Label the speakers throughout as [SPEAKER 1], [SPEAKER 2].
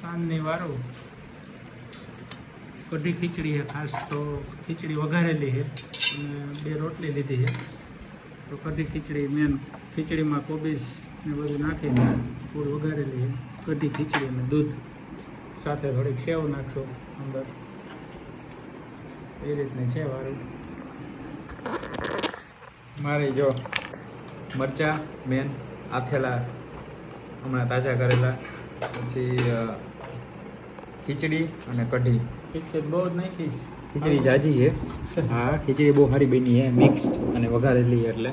[SPEAKER 1] સાંજની વારું. કઢી ખીચડી છે ખાસ તો ખીચડી વઘારેલી છે. અને બે રોટલી લીધી છે. તો કઢી ખીચડી મેન ખીચડીમાં કોબીસ ને બધું નાખીને પૂર વઘારેલી છે. કઢી ખીચડી અને દૂધ સાથે થોડીક સેવ નાખશો અંદર. એ રીતની છે વારું.
[SPEAKER 2] મારે જો મરચા મેન આથેલા હમણાં તાજા કરેલા. પછી ખીચડી અને કઢી.
[SPEAKER 1] ખીચડી બહુ નાખી
[SPEAKER 2] ખીચડી જાજી છે. હા. ખીચડી બહુ સારી બની છે મિક્સ અને વઘારેલી એટલે.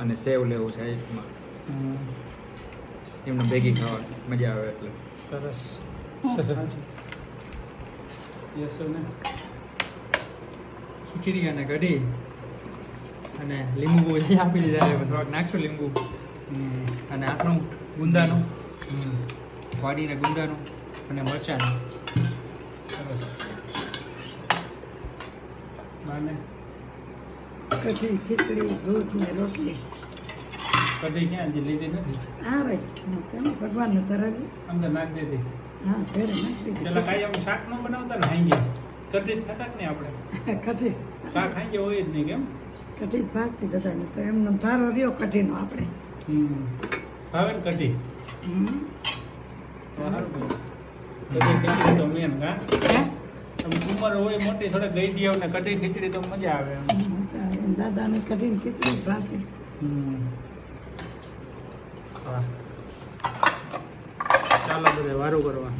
[SPEAKER 2] અને સેવ લેવું છે એમાં
[SPEAKER 1] હમ,
[SPEAKER 2] એમને ભેગી ખાવા મજા આવે એટલે.
[SPEAKER 1] સરસ. સરસ યસો ને
[SPEAKER 2] ખીચડી અને કઢી. અને લીંબુ એ આપી દીધા થોડાક નાખશું લીંબુ? અને આપણું ગુંદાનું? વાડીને ગુંદાનું અને મરચાંનું.
[SPEAKER 1] સરસ. બાને?
[SPEAKER 3] કઢી ખીચડી દૂધ ને રોટલી.
[SPEAKER 1] કઢી ક્યાં? જે લીધી નથી?
[SPEAKER 3] હું કેમ? ભગવાનનું ધરાવી
[SPEAKER 1] અંદર નાખ દેતી
[SPEAKER 3] હા ઘરે નાખી
[SPEAKER 1] પેલા
[SPEAKER 3] દીધી
[SPEAKER 1] કાંઈ આમ શાક ન બનાવતા ને હાઈ કઢી જ ખાતા જ નહીં આપણે?
[SPEAKER 3] કઢી.
[SPEAKER 1] શાક હાંગે હોય જ નહીં કેમ?
[SPEAKER 3] કઢી જ ભાગતી બધાને. તો એમનો ધારો રહ્યો કઢીનો આપણે.
[SPEAKER 1] હમ. ભાવે ને કઢી?
[SPEAKER 3] હમ. દાદાને કઢીને ખીચડી
[SPEAKER 1] ભાગે ચાલો બધે વારું કરવા.